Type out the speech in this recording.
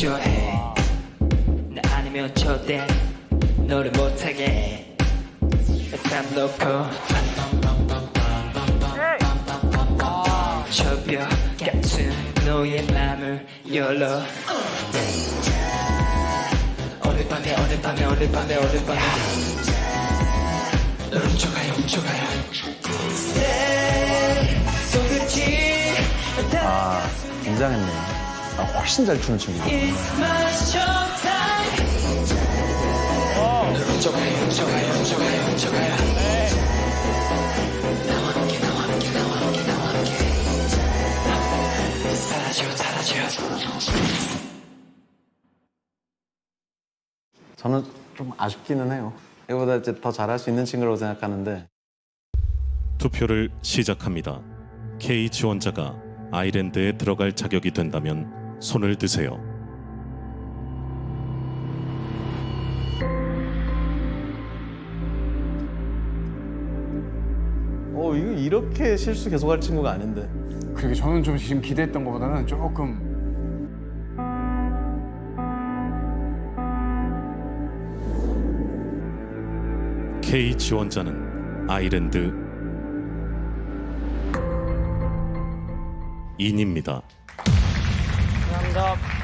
좋아해. 나 아니면 절대. 너를 못하게. 땀 놓고. 저벽 같은 너의 맘을 열어. 오늘 밤에 오늘 밤에 오늘 밤에 오늘 밤에. 널 훔쳐가요 훔쳐가요. 아, 긴장했네. 아, 훨씬 잘 추는 친구. It's my showtime 널 훔쳐가요 훔쳐가요 훔쳐가요 훔쳐가요 나와 함께 나와 함께 나와 함께 나와 함께 사라져 사라져 저는 좀 아쉽기는 해요. 이거보다 이제 더 잘할 수 있는 친구라고 생각하는데 투표를 시작합니다. K 지원자가 아이랜드에 들어갈 자격이 된다면 손을 드세요. 어, 이거 이렇게 실수 계속할 친구가 아닌데. 그게 저는 좀 지금 기대했던 것보다는 조금 K 지원자는 아이랜드 인입니다. 감사합니다.